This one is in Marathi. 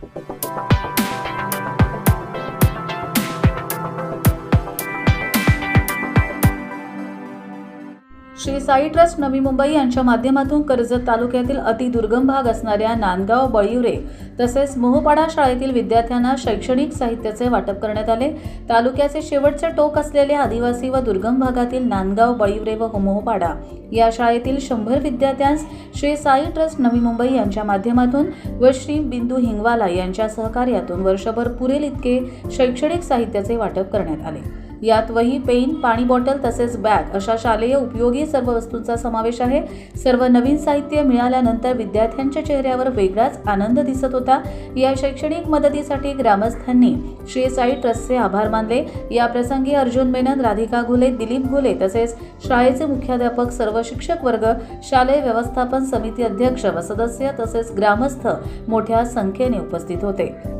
Thank you. Shri Sai trust Navi Mumbai यांच्या माध्यमातून कर्जत तालुक्यातील अतिदुर्गम भाग असणाऱ्या नांदगाव बळीवरे तसेच मोहपाडा शाळेतील विद्यार्थ्यांना शैक्षणिक साहित्याचे वाटप करण्यात आले. तालुक्याचे शेवटचे टोक असलेले आदिवासी व दुर्गम भागातील नांदगाव बळीवरे व मोहपाडा या शाळेतील शंभर विद्यार्थ्यांस श्री साई ट्रस्ट नवी मुंबई यांच्या माध्यमातून व श्री बिंदू हिंगवाला यांच्या सहकार्यातून वर्षभर पुरेल इतके शैक्षणिक साहित्याचे वाटप करण्यात आले. यात वही पेन पाणी बॉटल तसेच बॅग अशा शालेय उपयोगी सर्व वस्तूंचा समावेश आहे. सर्व नवीन साहित्य मिळाल्यानंतर विद्यार्थ्यांच्या चेहऱ्यावर वेगळाच आनंद दिसत होता. या शैक्षणिक मदतीसाठी ग्रामस्थांनी श्री साई ट्रस्टचे आभार मानले. या प्रसंगी अर्जुन मेनन राधिका घुले दिलीप घुले तसेच शाळेचे मुख्याध्यापक सर्व शिक्षक वर्ग शालेय व्यवस्थापन समिती अध्यक्ष व सदस्य तसेच ग्रामस्थ मोठ्या संख्येने उपस्थित होते.